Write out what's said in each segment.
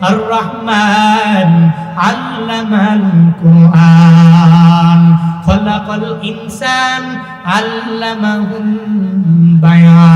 আর রহমান আল্লামাল কুরআন খলাকাল ইনসান আল্লামাহুল বায়ান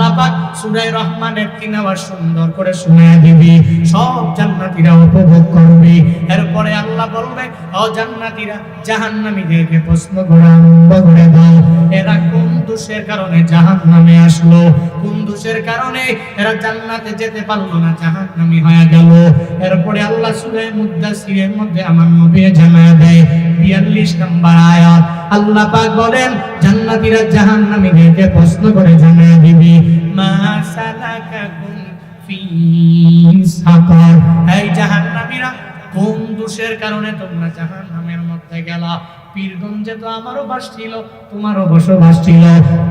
আল্লাহ পাক সূরা রহমানের তিনাবার সুন্দর করে শুনিয়ে দিবি। সব জান্নাতীরা উপভোগ করবে। এরপরে আল্লাহ বলবে, ও জান্নাতীরা জাহান্নামীদেরকে প্রশ্ন করে আরম্ভ করে দাও। এরা কোন দোষের কারণে জাহান্নামে আসলো? কোন দোষের কারণে এরা জান্নাতে যেতে পারল না, জাহান্নামী হয়ে গেল? এরপরে আল্লাহ সূরা মুদ্দাসিরের মধ্যে আমার নবী জানায় দেয় 42 নম্বর আয়াত। আল্লাহ পাক বলেন, জান্নাতীরা জাহান্নামীদেরকে প্রশ্ন করে জানায় দিবি। কোন দোষের কারণে তোমরা জাহান্নামের মধ্যে গেলা? পীরগঞ্জে তো আমারও বাস ছিল, তোমারও বসবাস ছিল।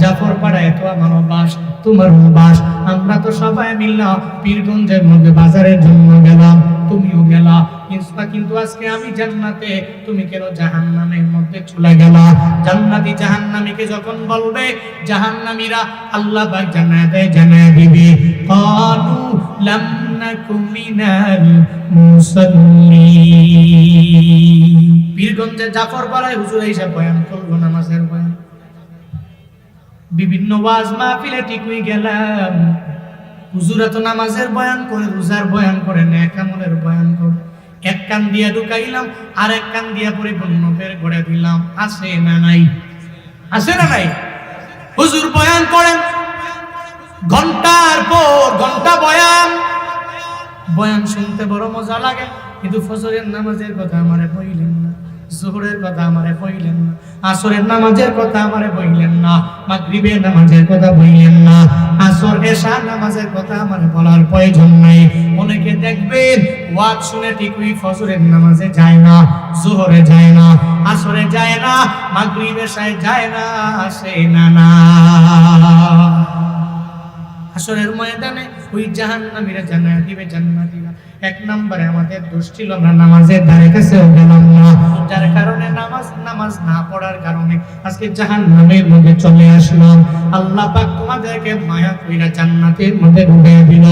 জাফর পাড়ায় তো আমারও বাস, তোমারও বাস। আমরা তো সবাই মিললাম পীরগঞ্জের মধ্যে বাজারের জন্য গেলাম, তুমিও গেলা। কিন্তু কিন্তু আজকে আমি জান্নাতে। তুমি কেন জাহান্নামের মধ্যে চলে গেলা? জান্নাতি জাহান্নামীকে যখন বলবে, জাহান্নামীরা আল্লাহ জানায় দিবে। লাম নাকু মিনাল পীরগঞ্জে জাফর পাড়ায় হুজুর বয়ান করল নামাজের বয়ান। বিভিন্ন ওয়াজ মাহফিলে ঠিকই গেলাম। হুজুরা তো নামাজের বয়ান করে, রোজার বয়ান করে, ন্যাক আমলের বয়ান করে। এক কান দিয়া ঢুকাইলাম আর এক কান দিয়া পরিপূর্ণ ফের করে দিলাম। আছে না নাই? আছে না নাই? হুজুর বয়ান করেন। ঘণ্টার পর ঘণ্টা বয়ান। বয়ান শুনতে বড় মজা লাগে, কিন্তু ফজরের নামাজের কথা আমারে বইলেন না, জোহরের কথা আমারে বইলেন না। আসরের নামাজের কথা আমারে বইলেন না, মাগরিবের নামাজের কথা বইলেন না, আসর এশা নামাজের কথা আমারে বলার প্রয়োজন নাই। অনেকে দেখবেন ওয়াজ শুনে ঠিকই ফজরের নামাজে যায় না, জোহরে যায় না, আসরে যায় না, মাগরিব এশায় যায় না, আসে না না। হাসরের ময়দানে ওই জাহান্নামীরা জান্নাত দিবে জান্নাতীরা এক নম্বরে আমাদের দোষ ছিল আমরা নামাজের ধারে কাছেও গেলাম না। যার কারণে নামাজ নামাজ না পড়ার কারণে আজকে জাহান্নামের মধ্যে চলে আসলাম। আল্লাহ পাক তোমাদেরকে মায়া কইরা জান্নাতের মধ্যে ঢুকে দিল।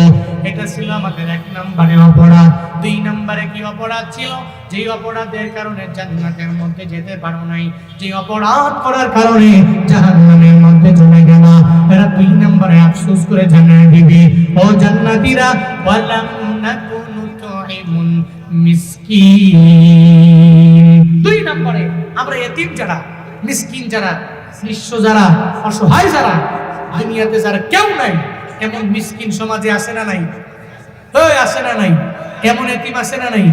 এটা ছিল আমাদের এক নম্বরে অপরাধ। দুই নম্বরে কি অপরাধ ছিল? যে অপরাধের কারণে জান্নাতের মধ্যে যেতে পারো নাই। যে অপরাধ করার কারণে জাহান্নামের মধ্যে চলে গেল। এরা দুই নম্বরে আফসোস করে জানিয়ে দিবে ও জান্নাতীরা, ওয়ালাম তুইমুল মিসকিন। দুই নম্বরে, আমরা এতিম যারা, মিসকিন যারা নিঃস্ব যারা, অসহায় যারা দুনিয়াতে যারা কেউ নাই, এমন মিসকিন সমাজে আছে না নাই? ওই আছে না নাই। এমন এতিম আছে না নাই,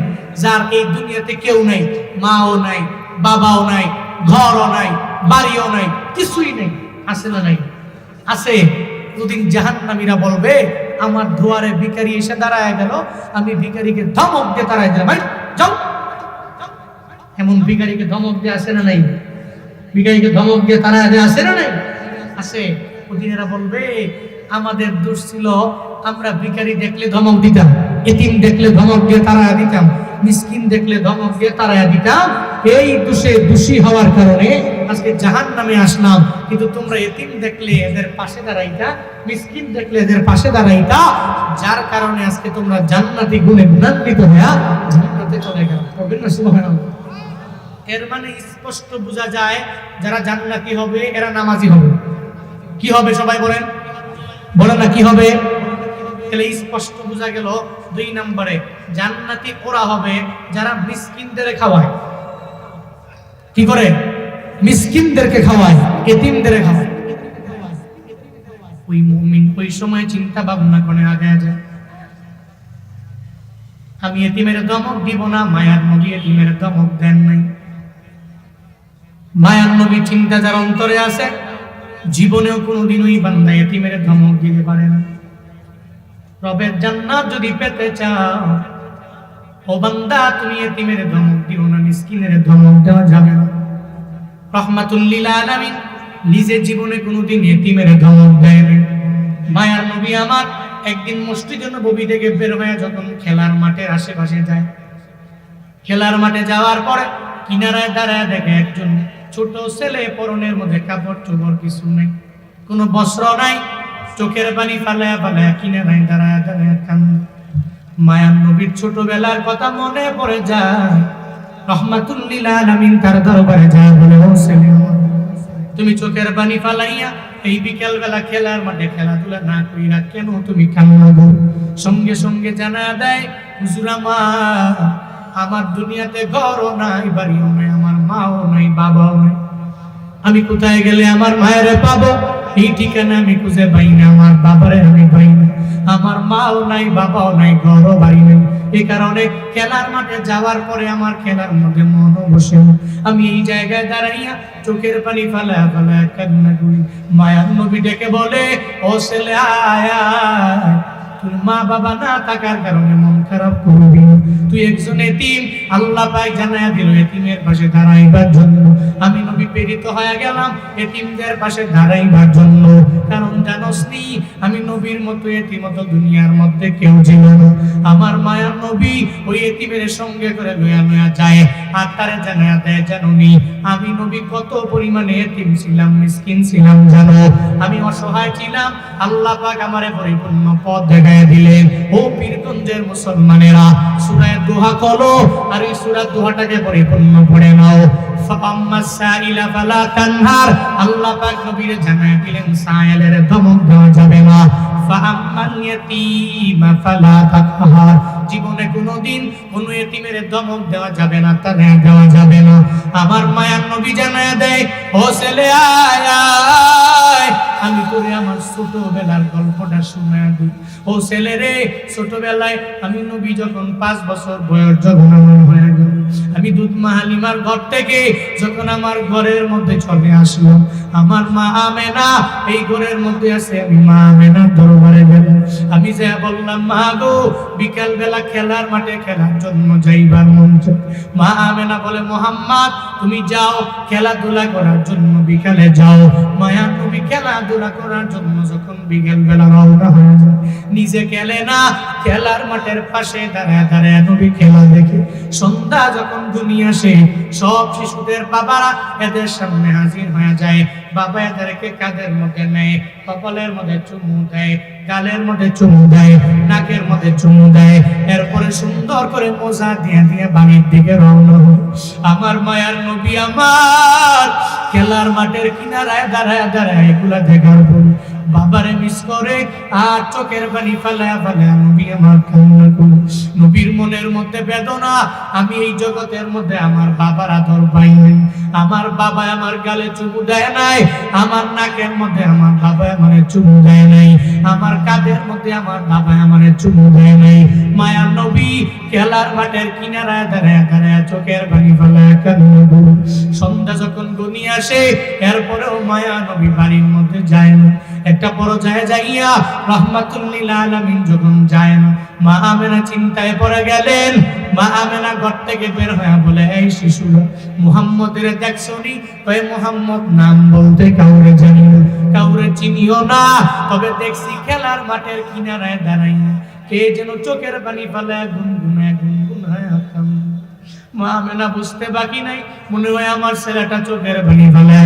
যার এই দুনিয়াতে কেউ নাই, মাও নাই, বাবাও নাই, ঘরও নাই, বাড়িও নাই, কিছুই নেই আছে না নাই? আছে দুদিন জাহান্নামীরা বলবে আমার দুয়ারে ভিকারি এসে দাঁড়ায় গেল। আমি ভিকারিকে ধমক দিয়ে দাঁড়ায় দিলাম, ভাই, যাও। এমন ভিকারিকে ধমক দিয়ে আসে না নাই? ভিকারিকে ধমক দিয়ে তারা আসে না নাই? আসে। ওদিন বলবে আমাদের দোষ ছিল, আমরা ভিখারি দেখলে ধমক দিতাম, এতিম দেখলে ধমক দিয়ে তারা দিতাম, মিসকিন দেখলে ধমক দিয়ে তারা দিতাম। এই দোষে দোষী হওয়ার কারণে আজকে জাহান নামে আসলাম, কিন্তু তোমরা এতিম দেখলে এদের পাশে দাঁড়াইতা, মিসকিন দেখলে এদের পাশে দাঁড়াইতা, যার কারণে আজকে তোমরা জান্নাতি গুণে গুণান্বিত হয়ে জান্নাতে চলে গেল। এর মানে স্পষ্ট বোঝা যায়, যারা জান্নাতি হবে, এরা নামাজি হবে। কি হবে সবাই বলেন? বলেন না কি হবে? তাহলে স্পষ্ট বোঝা গেল দুই নম্বরে, জান্নাতি ওরা হবে যারা মিসকিনদের খাওয়ায়। কি করে? মিসকিনদেরকে খাওয়ায় এতিমদের খাওয়ায়। ওই মুমিন ওই সময় চিন্তা ভাবনা করে আগে যায় আমি এতিমের দমক দিব না, মায়ার নবী এতিমের দমক দেন নাই। মায়ার নবী চিন্তা যার অন্তরে আছে জীবনেও কোনোদিন ওই বান্দা এতিমের ধমক দিতে পারে না। রবের জান্নাত যদি পেতে চাও, ও বান্দা, তুমি এতিমের ধমক দিও না, মিসকিনের ধমক দেওয়া যাবে না। রহমাতুল্লিল আলামিন নিজের জীবনে কোনোদিন ধমক দেয়নি। মায়ার নবী আমার একদিন মসজিদের নবী থেকে বের হয়ে যখন খেলার মাঠের আশেপাশে যায়, খেলার মাঠে যাওয়ার পরে কিনারায় দাঁড়ায় দেখে একজন ছোট ছেলে, পরনের মধ্যে কাপড় চোপড় কিছু নেই। কোনো বস্ত্র নাই, চোখের পানি ফালায়া ফালায়া কিনারায় দাঁড়ায় দাঁড়ায় কান মায়ান নবীর ছোটবেলার কথা মনে পড়ে যায়। তার দরবারে যায় বলে ছেলে তুমি চোখের পানি ফালাইয়া এই বিকেল বেলা খেলার মাঠে খেলাধুলা না কইরা কেন তুমি কান্না গো? সঙ্গে সঙ্গে জানা দেয়, হুজুর আমার আমার দুনিয়াতে ঘরও নাই, বাড়িও নাই, আমার মাও নাই বাবাও নাই আমি কোথায় গেলে আমার মায়ের পাবো? এই ঠিকানা আমি খুঁজে পাই না, আমার বাবারে আমি পাই না। আমার মাও নাই বাবাও নাই ঘরও বাড়ি নাই এই কারণে খেলার মাঠে যাওয়ার পরে আমার খেলার মধ্যে মনও বসে না। আমি এই জায়গায় দাঁড়াইয়া চোখের পানি ফালা ফালা কান্না করি। মায়ার নবী ডেকে বলে, ও ছেলে আয়। মা বাবা না থাকার কারণে মন খারাপ করবি। তুই একজন এতিম, আল্লাহ জানায় দিল, এতিমের পাশে দাঁড়াইবার জন্য। আমি নবী প্রেরিত হয়ে গেলাম, এতিমদের পাশে দাঁড়াইবার জন্য। কারণ জানোস নি, আমি নবীর মতো দুনিয়ার মধ্যে কেউ ছিল না। আমার মায়ার নবী ওই এতিমের সঙ্গে করে লয়া লয়া যায়, আর তারে জানায় দেয় জানুনি আমি নবী কত পরিমাণে এতিম ছিলাম, মিসকিন ছিলাম, জানো। আমি অসহায় ছিলাম, আল্লাহ পাক আমারে পরিপূর্ণ পথ দেখায় দিলেন। ও পীরগঞ্জের মুসলমানেরা সুরায় দোহা করো আর এই সুরা দোহাটাকে পরিপূর্ণ করে নাও। জীবনে কোনোদিন কোনো এতিমের ধমক দেওয়া যাবে না, তানে দেওয়া যাবে না। আমার মায়ার নবী জানায় দেয়, ও ছেলে আমি তোরে আমার ছোটবেলার গল্পটা শোনায় দিই। ও ছেলে রে, ছোটবেলায় আমি নবী যখন পাঁচ বছর বয়স যখন আমার হয়ে গেল আমি দুধ মা হালিমার ঘর থেকে যখন আমার ঘরের মধ্যে চলে আসলাম আমার মা আমেনা, এই ঘরের মধ্যে আছে আমি মা আমেনার দরবারে গেলাম আমি যা বললাম, মা গো বিকাল বেলা খেলার মাঠে খেলার জন্য যাইবার মন। মা আমেনা বলে, মোহাম্মদ, তুমি যাও, খেলাধুলা করার জন্য বিকালে যাও মায়া, তুমি খেলাধুলা করার জন্য যখন বিকেল বেলা রওনা হয়ে যায়, নিজে খেলে না, খেলার মাঠের পাশে দাঁড়ায় দাঁড়ায় নবী খেলা দেখে সন্ধ্যা যখন দুনিয়া আসে, সব শিশুদের বাবারা এদের সামনে হাজির হয়ে যায়। বাবা এদেরকে কাঁধের মধ্যে নেয়, কপালের মধ্যে চুমু দেয়, গালের মধ্যে চুমু দেয়, নাকের মধ্যে চুমু দেয়। এরপরে সুন্দর করে মোজা দিয়ে দিয়ে বাড়ির দিকে রওনা আমার মায়ার নবী আমার, খেলার মাঠের কিনারায় দাঁড়ায় দাঁড়ায় এগুলা দেখার পর বাবারে মিস করে, আর চোখের পানি ফেলায় ফেলায় নবী আমার কান্না করে। নবীর মনের মধ্যে বেদনা, আমি এই জগতের মধ্যে আমার বাবার আদর পাই নাই। আমার বাবা আমার গালে চুমু দেয় নাই, আমার নাকের মধ্যে আমার বাবা আমার চুমু দেয় নাই। আমার কাঁধের মধ্যে আমার বাবা আমার চুমু দেয় নাই। মায়ার নবী খেলার মাঠের কিনারায় দাঁড়ায় দাঁড়ায় চোখের পানি ফেলায় কান্না করে। সন্ধ্যা যখন গনি আসে, এরপরেও মায়া নবী বাড়ির মধ্যে যায় না। একটা বড় যায় যাইয়া রহমাতুল্লিল আলামিন যখন যায় না মা আমেনা চিন্তায় পড়ে গেলেন মা আমেনা ঘর থেকে বের হয়ে বলে, এই শিশুরা, মুহাম্মদের দেখছনি ওই মুহাম্মদ, নাম বলতে কাউরে জানি কাউরে চিনিও না তবে দেখছি খেলার মাঠের কিনারায় দাঁড়াইয়া কে যেন চোখের পানি ফেলে গুনগুনায় গুনগুনায়। মা মেনা বুঝতে বাকি নাই, মনে হয় আমার ছেলেটা চোখের পানি ফেলে।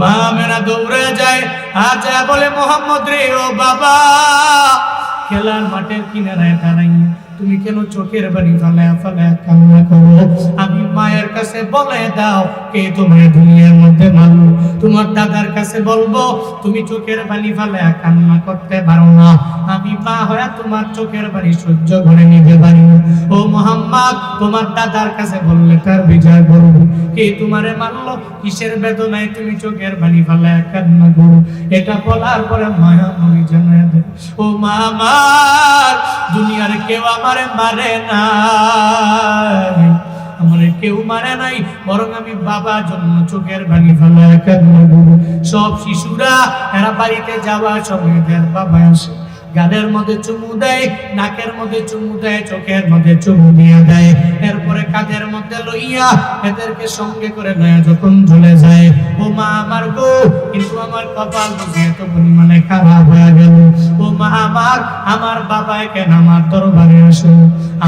মা মেনা দৌড়ে যায়। আচ্ছা বলে মোহাম্মদ রে ও বাবা খেলার মাঠের কিনারায় দাঁড়াইয়া তুমি কেন চোখের বাড়ি ফালায় ফালায় কান্না করো? আমি মায়ের কাছে বলে দাও, কে তোমার দুনিয়ার মধ্যে মারলো? তোমার দাদার কাছে বলব, তুমি চোখের বাড়ি ফালায় কান্না করতে পারো না। আমি মা হয়ে তোমার চোখের বাড়ি সহ্য করে নিতে পারি ও মোহাম্মদ, তোমার দাদার কাছে বললে তার বিচার করব কে তোমারে মারলো? কিসের বেদনায় তুমি চোখের বাড়ি ফালায় কান্না করো? এটা বলার পরে মায়া নবী জানায় ও মা আমার দুনিয়ার কেউ আমারে মারে না আমারে কেউ মারে নাই, বরং আমি বাবা জন্ম চোখের ভাঙি ফেলা সব শিশুরা, এরা বাড়িতে যাওয়া সময় দেন বাবা আসে। গালের মধ্যে চুমু দেয়, নাকের মধ্যে চুমু দেয়, চোখের মধ্যে চুমু দিয়ে দেয়। এরপরে কাঁধের মধ্যে লইয়া এদেরকে সঙ্গে করে লইয়া যখন চলে যায়, ও মা আমার গো, কিন্তু আমার কপাল বুঝি এত পরিমাণে খারাপ হয়ে গেল। ও মা আমার আমার বাবা কেন আমার দরবারে আসে?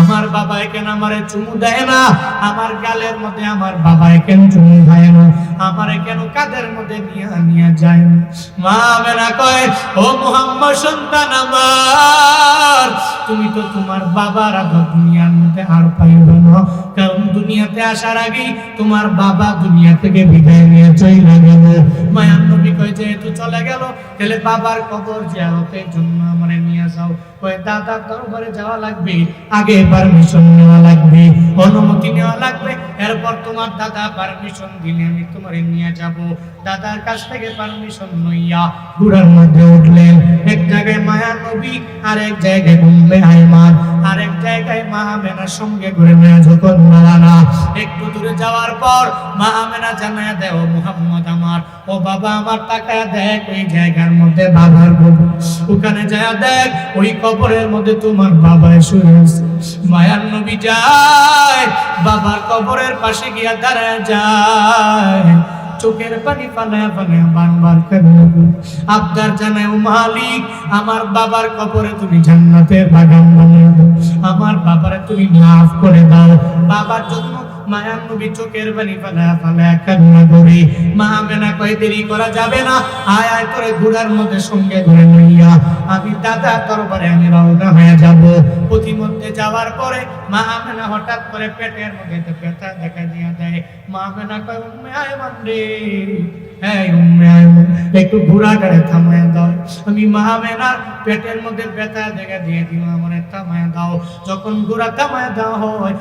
আমার বাবা কেন আমারে চুমু দেয় না? আমার গালের মধ্যে আমার বাবা কেন চুমু দেয় না? আমারে কেন কাদের মধ্যে নিয়ে নিয়ে যায় না? মা মেনা কয়, ও মোহাম্মদ সন্তান আমার। তুমি তো তোমার বাবার আদর দুনিয়ার মধ্যে আর পাইবে না। কারণ দুনিয়াতে আসার আগেই তোমার বাবা দুনিয়া থেকে বিদায় নিয়ে চলে গেল। মায়ান নবী কয়, যেহেতু চলে গেল, তাহলে বাবার কবর জিয়ারতের জন্য আমারে নিয়ে যাও। কয়, দাদার দরবারে যাওয়া লাগবে, আগে পারমিশন নেওয়া লাগবে, অনুমতি নেওয়া লাগবে, এরপর তোমার দাদা পারমিশন দিলে আমি তোমারে নিয়ে যাব। দাদার কাছ থেকে পারমিশন লইয়া ঘোড়ার মধ্যে উঠলেন। এক জায়গায় মায়া নবী আর এক জায়গায় উম্মে আইমান আর এক জায়গায় মা আমেনার সঙ্গে ঘুরে মেয়া যখন মালানা একটু দূরে যাওয়ার পর মা আমেনা জানায় দেয়, ও আমার, ও বাবা আমার, তাকায় দেখ ওই জায়গার মধ্যে বাবার কবর ওখানে যায় দেখ, ওই কবরের মধ্যে তোমার বাবা শুয়ে আছে মায়ার নবী যায়, বাবার কবরের পাশে গিয়া দাঁড়ায় যায়। চোখের পানি ফালায়া ফালায়া বারবার আবদার জানায়, ও মালিক, আমার বাবার কবরে তুমি জান্নাতের বাগান বানিয়ে দাও। আমার বাবারে তুমি মাফ করে দাও। বাবার জন্য মায়ার নবী চোখের কান্না মা আমেনা কয়, দেরি করা যাবে না। আয় আয় করে ঘোড়ার মধ্যে সঙ্গে আমি দাদা দরবারে আমি রওনা হয়ে যাব। যাওয়ার পরে মা আমেনা হঠাৎ করে পেটের মধ্যে ব্যথা দেখা দিয়া দেয়। মা আমেনা কয়, উম্মে হ্যাঁ একটু দাও। আমি পেটের মধ্যে ব্যথা দিয়ে থামায় দাও। যখন থামায় হয়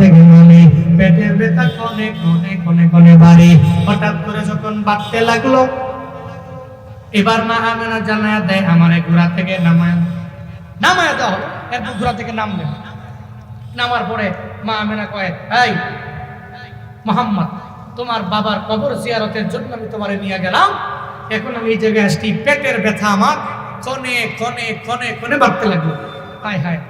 থেকে পেটের ব্যথা কনে কনে কনে কনে বাড়ি। হঠাৎ করে যখন বাড়তে লাগল, এবার মা আমেনা জানায় দেয়, আমার ঘোড়া থেকে নামায় নামায় দাও। এরপর ঘোড়া থেকে নামলেন নামার পরে মা আমেনা কয়, এই মোহাম্মদ, তোমার বাবার কবর জিয়ারতের জন্য আমি তোমারে নিয়ে গেলাম। এখন আমি এই জায়গায় আসছি, পেটের ব্যথা আমার। কনে কনে কনে কনে বাড়তে লাগল। হায় হায়,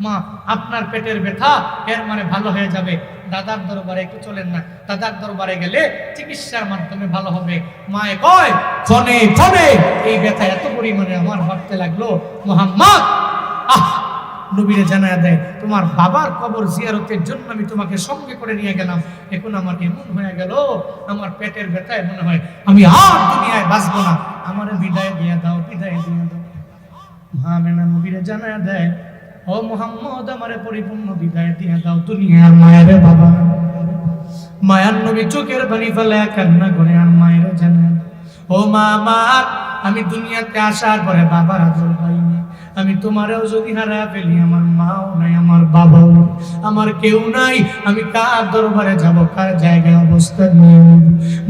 মা, আপনার পেটের ব্যথা, এর মানে ভালো হয়ে যাবে। দাদার দরবারে একটু চলেন না। দাদার দরবারে গেলে চিকিৎসার মাধ্যমে ভালো হবে। মায়ে কয় ফনে ফনে এই ব্যথা এত পরিমাণে আমার বাড়তে লাগল। মোহাম্মদ, আহ নবীরে জানায় দেয়, তোমার বাবার কবর জিয়ারতের জন্য আমি তোমাকে সঙ্গে করে নিয়ে গেলাম। এখন আমার এমন হয়ে গেল, আমার পেটের ব্যথায় মনে হয় আমি আর দুনিয়ায় বাঁচবো না। আমার বিদায় দিয়ে দাও, বিদায় দিয়ে দাও। জানায় দেয়, ও পরিপূর্ণ বিদায় দিয়ে দাও বাবা। নবী চোখের ফেলে আর মায়ের ও মা আমার আমি দুনিয়াতে আসার পরে বাবার আদর আমি তোমারও যদি হারা ফেলি, আমার মাও নাই, আমার বাবাও আমার কেউ নাই, আমি কার দরবারে যাব, কার জায়গায় অবস্থান নিয়ে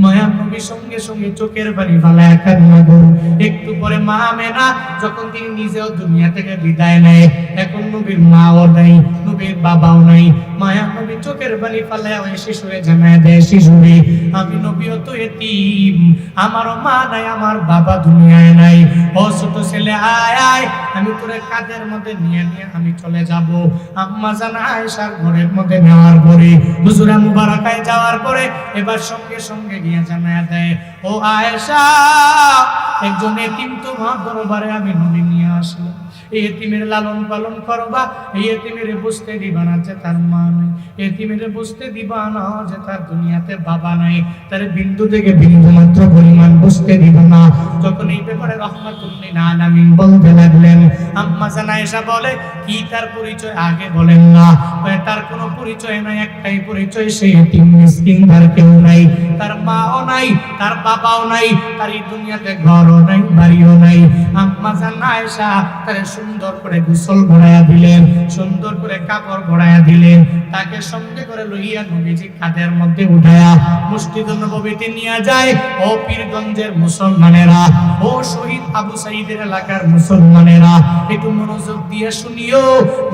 মায়া নবী সঙ্গে সঙ্গে চোখের পানি ফালায় কান্না করে। একটু পরে মা মেনা যখন তিনি নিজেও দুনিয়া থেকে বিদায় নেয়, এখন নবীর মাও নাই, নবীর বাবাও নাই। মায়া নবী চোখের পানি ফালায় ওই শিশুরে জানায় দেয়, শিশুরে, আমি নবীও তো এতিম, আমারও মা নাই, আমার বাবা দুনিয়ায় নাই। ও ছেলে, আয় আয়, আমি তোরে কাদের মধ্যে নিয়ে নিয়ে আমি চলে যাব। আম্মা জানা আয়েশার ঘরের মধ্যে নেওয়ার পরে, হুজুরা মুবারাকায় যাওয়ার পরে এবার সঙ্গে সঙ্গে গিয়ে জানায় দেয়, ও আয়েশা, একজন এতিম তোমার দরবারে আমি নবী নিয়ে আসলাম। এই এতিমের লালন পালন করবা, এই এতিমের বুঝতে দিবা না যে তার মা নাই। এতিমের বুঝতে দিবা না যে তার দুনিয়াতে বাবা নাই। তার বিন্দু থেকে বিন্দু মাত্র পরিমাণ বুঝতে দিবা না। যখন এই ব্যাপারে রহমাতুল্লিল আলামিন বলতে লাগলেন, আম্মা জানা এসা বলে, কি তার পরিচয় আগে বলেন না? তার কোনো পরিচয় নাই, একটাই পরিচয়, সে এতিম, মিসকিন, তার কেউ নাই। তার মাও নাই, তার বাবাও নাই, তার এই দুনিয়াতে ঘরও নাই, বাড়িও নাই। আম্মা জানা এসা তার সুন্দর করে গোসল ভরাইয়া দিলেন, সুন্দর করে কাপড় ভরাইয়া দিলেন। তাকে সঙ্গে করে লইয়া নবীজি কাঁধের মধ্যে উঠায়া মুষ্টিদ নবীতে নিয়ে যায়। ও পীরগঞ্জের মুসলমানেরা, ও শহীদ আবু সাইদের এলাকার মুসলমানেরা, একটু মনোযোগ দিয়ে শুনিও।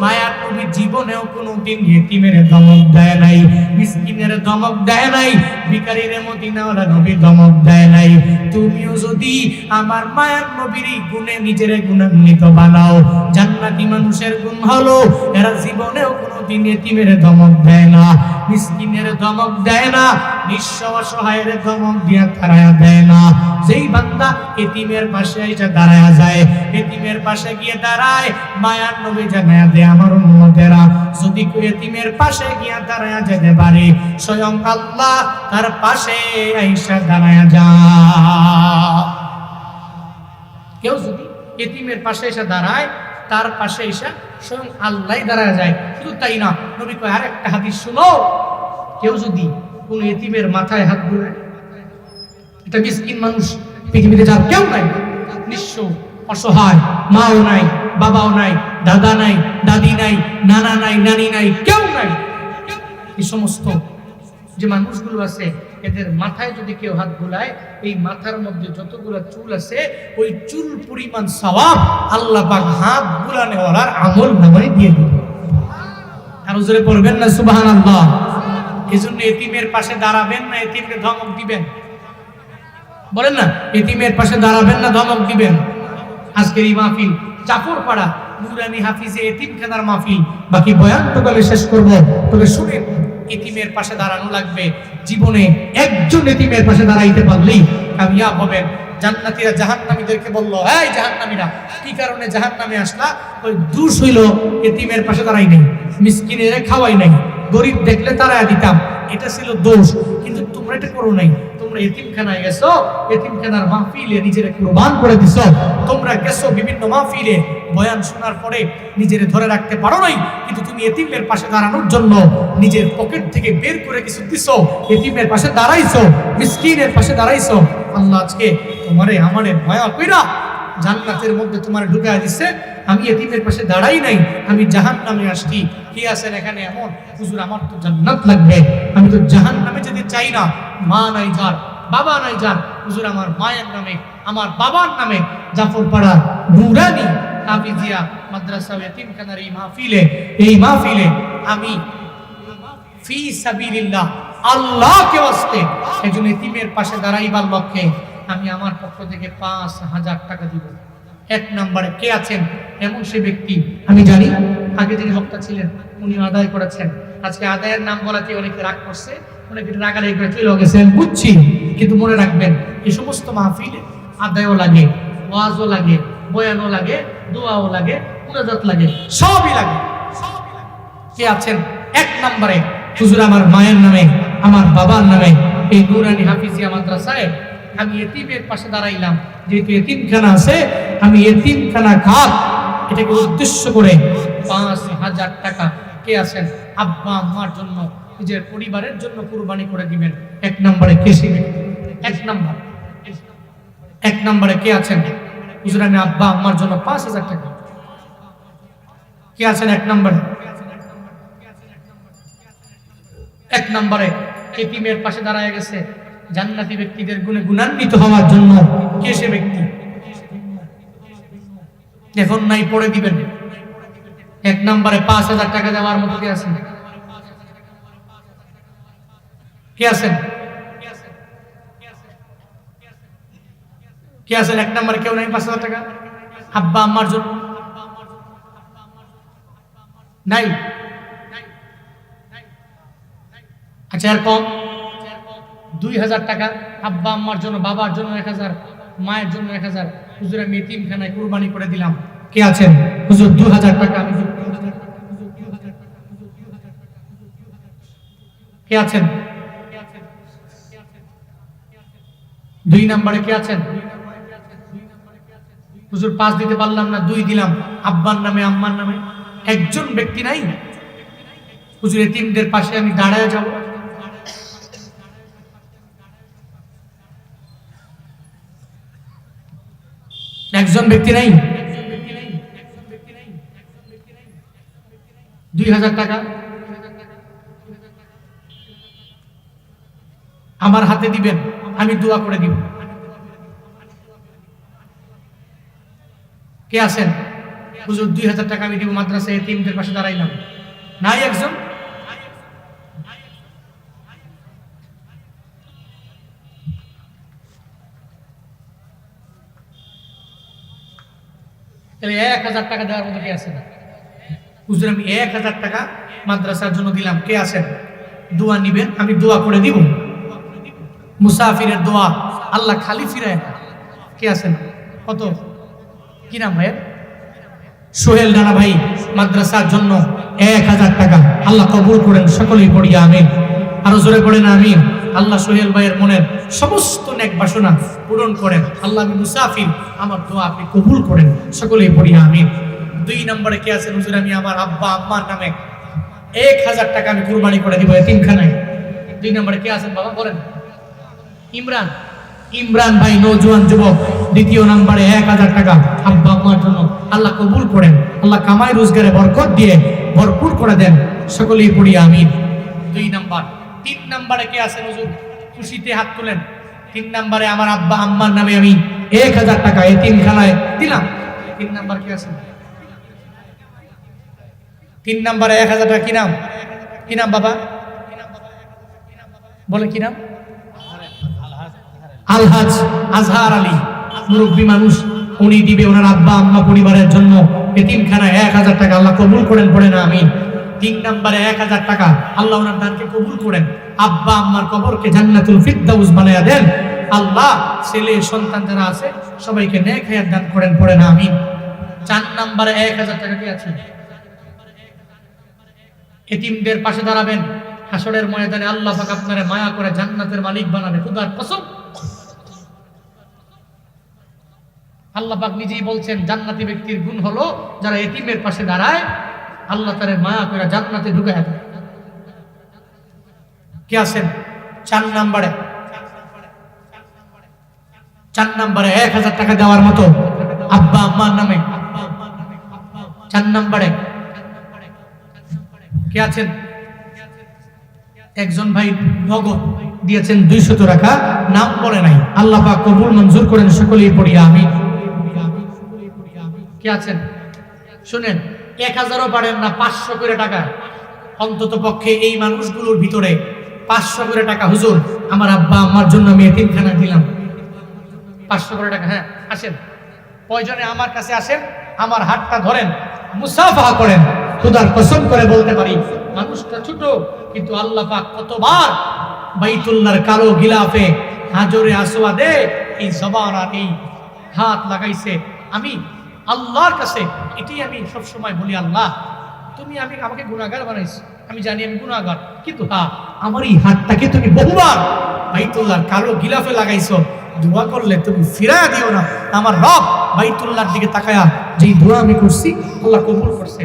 মায়ার নবী জীবনেও কোনোদিন ইয়েতিমের ধমক দেয় নাই, মিসকিনের ধমক দেয় নাই ভিকারির মদিনাওয়ালা নবী ধমক দেয় নাই। তুমিও যদি আমার মায়ার নবীর গুণে নিজের গুণান্বিত বানাও দাও। জান্নাতি মানুষের গুণ হলো, এরা জীবনেও কোনোদিন এতিমের ধমক দেয় না, মিসকিনের ধমক দেয় না, নিঃস্ব অসহায়ের ধমক দিয়া তারায়া দেয় না। যেই বান্দা এতিমের পাশে এসে দাঁড়ায়া যায়, এতিমের পাশে গিয়ে দাঁড়ায়, মায়ার নবী জানায়া দেয়, আমার উম্মতেরা, যদি এতিমের পাশে গিয়া দাঁড়ায়া যেতে পারে, স্বয়ং আল্লাহ তার পাশে আইসা দাঁড়ায়া যা কেউ যদি এতিমের পাশে এসে দাঁড়ায়, তার পাশে এসে স্বয়ং আল্লাহ দাঁড়ায় যায়। শুধু তাই না, নবী কয় আর একটা হাদিস শুনো, কেউ যদি কোন এতিমের মাথায় হাত ঘুরায় এটা মিসকিন মানুষ, পৃথিবীতে যার কেউ নাই, নিঃস্ব, অসহায়, মাও নাই, বাবাও নাই, দাদা নাই, দাদি নাই, নানা নাই, নানি নাই, কেউ নাই। এই সমস্ত যে মানুষগুলো আছে, এদের মাথায় যদি কেউ হাত বুলায় এই মাথার মধ্যে যতগুলো চুল আছে, ওই চুল পরিমাণ সওয়াব আল্লাহ পাক হাত বুলানেওয়ালার আমল নামাই দিয়ে দিবে। আর জোরে পড়বেন না, সুবহানাল্লাহ। এজন্য এতিমের পাশে দাঁড়াবেন না, এতিমকে ধমক দিবেন। বলেন না, এতিমের পাশে দাঁড়াবেন না, ধমক দিবেন। আজকের এই মাহফিল চাপর পাড়া নুরানি হাফিজে এতিমখানার মাহফিল। বাকি বয়ান তো শেষ করব। তবে শুনেন এতিমের পাশে দাঁড়ানো লাগবে। জীবনে একজন এতিমের পাশে দাঁড়াইতে পারলেই কামিয়াব হবেন জান্নাতীরা জাহান্নামীদেরকে বলল, এই জাহান্নামীরা, কি কারণে জাহান্নামে আসলা? ওই দুষ হইল, এতিমের পাশে দাঁড়াই নাই, মিসকিনের খাওয়াই নাই। গরিব দেখলে তারা দিতাম, এটা ছিল দোষ, কিন্তু তোমরা এটা করো নাই। তোমরা এতিমখানায় গেছো, এতিমখানার মাহফিলে নিজেরা কুরবান করে দিছো? তোমরা গেছো বিভিন্ন মাহফিলে, বয়ান শোনার পরে নিজেরে ধরে রাখতে পারো নাই, কিন্তু তুমি এতিমের পাশে দাঁড়ানোর জন্য নিজের পকেট থেকে বের করে কিছু দিছো, এতিমের পাশে দাঁড়াইছো, মিসকিনের পাশে দাঁড়াইছো। আল্লাহ আজকে তোমারে আমারে ভয়া কইরা জান্নাতের মধ্যে তোমার ঢুকা দিচ্ছে আমি এতিমের পাশে দাঁড়াই নাই, আমি জাহান নামে আসছি। কি আছেন এখানে? এমন? হুজুর, আমার তো জান্নাত লাগবে। আমি তো জাহান নামে যেতে চাই না। মা নাই যার, বাবা নাই যার। হুজুর, আমার মায়ের নামে, আমার বাবার নামে জাফরপাড়া নুরানি, হাফিজিয়া মাদ্রাসা, এতিমখানার এই মাহফিলে এই মাহফিলে আমি ফি সাবিলিল্লাহ, আল্লাহকে ওয়াস্তে একজন এতিমের পাশে দাঁড়াইবার লক্ষ্যে আমি আমার পক্ষ থেকে পাঁচ হাজার টাকা দিব। এক নম্বরে কে আছেন? এমন সে ব্যক্তি। আমি জানি, আগে যিনি বক্তা ছিলেন, উনি আদায় করেছেন। আজকে আদায়ের নাম বলাতে অনেকে রাগ করছে, অনেকে রাগারাগি করে চলে গেছে আমি বুঝছি, কিন্তু মনে রাখবেন, এই সমস্ত মাহফিলে আদায়ও লাগে, ওয়াজও লাগে, বয়ানও লাগে, দোয়াও লাগে, মুনাজাত লাগে, সবই লাগে। কে আছেন? এক নম্বরে, হুজুর আমার মায়ের নামে, আমার বাবার নামে, এই নুরানি হাফিজিয়া মাদ্রাসায় আমি এতিমের পাশে দাঁড়াইলাম। যেহেতু এতিমখানা আছে, আমি এতিমখানা ঘাট, এটাকে উদ্দেশ্য করে পাঁচ হাজার টাকা কে আছেন? আব্বা, আম্মার জন্য, নিজের পরিবারের জন্য কুরবানি করে দিবেন। এক নম্বরে কে ব্যক্তি? এক নম্বর। এক নম্বরে কে আছেন? হুজুর আব্বা, আম্মার জন্য পাঁচ হাজার টাকা। কে আছেন এক নম্বরে? এক নম্বরে এতিমের পাশে দাঁড়ায় গেছে। জান্নাতি ব্যক্তিদের গুণে গুণান্বিত হওয়ার জন্য কে সে ব্যক্তি? এখন নাই, পড়ে দিবেন। এক নম্বরে পাঁচ হাজার টাকা দেওয়ার মতো কে আছেন? কে আছেন? কে আছেন? এক নম্বরে কেউ নাই পাঁচ হাজার টাকা? আব্বা, আম্মার জন্য? নাই? আচ্ছা আর কম? দুই হাজার টাকা, আব্বা, আম্মার জন্য, বাবার জন্য এক হাজার, মায়ের জন্য এক হাজার। হুজুর আমি এতিমখানায় কুরবানি করে দিলাম। কে আছেন? হুজুর দু হাজার টাকা আমি কে আছেন? দুই নম্বরে কে আছেন? হুজুর, পাঁচ দিতে পারলাম না, দুই দিলাম। আব্বার নামে, আম্মার নামে। একজন ব্যক্তি নাই? হুজুর, এতিমদের পাশে আমি দাঁড়ায় যাব। একজন ব্যক্তি নাই? দুই হাজার টাকা। আমার হাতে দিবেন, আমি দোয়া করে দিব। কে আছেন? দুই হাজার টাকা আমি দিব মাদ্রাসায়, এতিমদের পাশে দাঁড়াইলাম। নাই একজন? তাহলে এক হাজার টাকা দেওয়ার মতো কে আছে না? হুজুর, আমি এক হাজার টাকা মাদ্রাসার জন্য দিলাম। কে আছেন দোয়া নিবেন, আমি দোয়া করে দিব। মুসাফিরের দোয়া, আল্লাহ খালি ফিরায় না কে আছেন কত? কি নাম ভাইয়ের? সোহেল রানা ভাই, মাদ্রাসার জন্য এক হাজার টাকা। আল্লাহ কবুল করেন, সকলেই পড়িয়া আমিন। আরও জোরে পড়েন, আমিন। আল্লাহ সোহেল ভাইয়ের মনের সমস্ত নেক বাসনা পূরণ করেন। আল্লাহ আমি মুসাফির, আমার দোয়া আপনি কবুল করেন। সকলেই পড়িয়া আমিন। দুই নম্বরে কে আছেন হুজুর, আমি আমার আব্বা, আম্মার নামে এক হাজার টাকা আমি কুরবানি করে দিব এতিমখানায় দুই নম্বরে কে আছেন বাবা? বলেন। ইমরান। ইমরান ভাই নৌজওয়ান যুবক, দ্বিতীয় নম্বরে এক হাজার টাকা আব্বা, আম্মার জন্য আল্লাহ কবুল করেন। আল্লাহ কামাই, রোজগারে বরকত দিয়ে ভরপুর করে দেন। সকলেই পড়ি, আমিন। দুই নাম্বার তিন নাম্বারে কে আছেন হুজুর? খুশিতে হাত তুলেন। তিন নাম্বারে আমার আব্বা, আম্মার নামে আমি এক হাজার টাকা এই তিনখানায় দিলাম। তিন নাম্বার কে আছেন তিন নাম্বারে এক হাজার টাকা কি নাম? কি নাম বাবা? বলে কি নাম? আলহাজ, আজহার আলী। মুরব্বী মানুষ, উনি দিবে ওনার আব্বা, আম্মা পরিবারের জন্য। এতিমখানায় এক হাজার টাকা আল্লাহ কবুল করেন পড়ে না আমি তিন নম্বরে এক হাজার টাকা আল্লাহ ওনার দানকে কবুল করেন। আব্বা, আম্মার কবরকে জান্নাতুল ফিরদাউস বানায়া দেন। আল্লাহ, ছেলে, সন্তান যারা আছে, সবাইকে নেক হায়াত দান করেন পড়ে না আমি চার নম্বরে এক হাজার টাকা কি আছে? এতিমদের পাশে দাঁড়াবেন। হাসরের ময়দানে আল্লাহ পাক আপনারে মায়া করে জান্নাতের মালিক বানাবে। খুদার কসম। আল্লাহ পাক নিজেই বলছেন, জান্নাতি ব্যক্তির গুণ হলো যারা এতিমের পাশে দাঁড়ায় আল্লাহ তারে মায়া করে জান্নাতে ঢুকে দেয়। কে আছেন? চার নাম্বারে। চার নাম্বারে এক হাজার টাকা দেওয়ার মতো আব্বা আম্মার নামে। চার নাম্বারে। কে আছেন? একজন ভাই নগদ দিয়েছেন দুইশত টাকা, নাম বলে নাই। আল্লাহ পাক কবুল মঞ্জুর করেন, সকলেই পড়িয়া আমি কে আছেন? শুনেন। এক হাজারও পারেন না, পাঁচশো করে টাকা। অন্তত পক্ষে এই মানুষগুলোর ভিতরে পাঁচশো করে টাকা, হুজুর, আমার আব্বা আমার জন্য আমি এতিমখানা দিলাম। পাঁচশো করে টাকা হ্যাঁ আসেন। প্রয়োজনে আমার কাছে আসেন, আমার হাতটা ধরেন মুসাফা করেন, খুদার কসম করে বলতে পারি, মানুষটা ছোট, কিন্তু আল্লাহ পাক কতবার বাইতুল্লার কালো গিলাফে হাজরে আসোয়াদে এই জবান আর এই হাত লাগাইছে। আমি আল্লাহর কাছে এটি আমি সবসময় বলি, আল্লাহ, তুমি আমি আমাকে গুণাগার বানাইছো। আমি জানি আমি গুণাগার কিন্তু হা আমার এই হাতটাকে তুমি বহুবার বাইতুল্লাহর কালো গিলাফে লাগাইছো। দোয়া করলে তুমি ফিরা দিও না। আমার রব বাইতুল্লাহর দিকে তাকায়া যেই দোয়া আমি করছি, আল্লাহ কবুল করছে।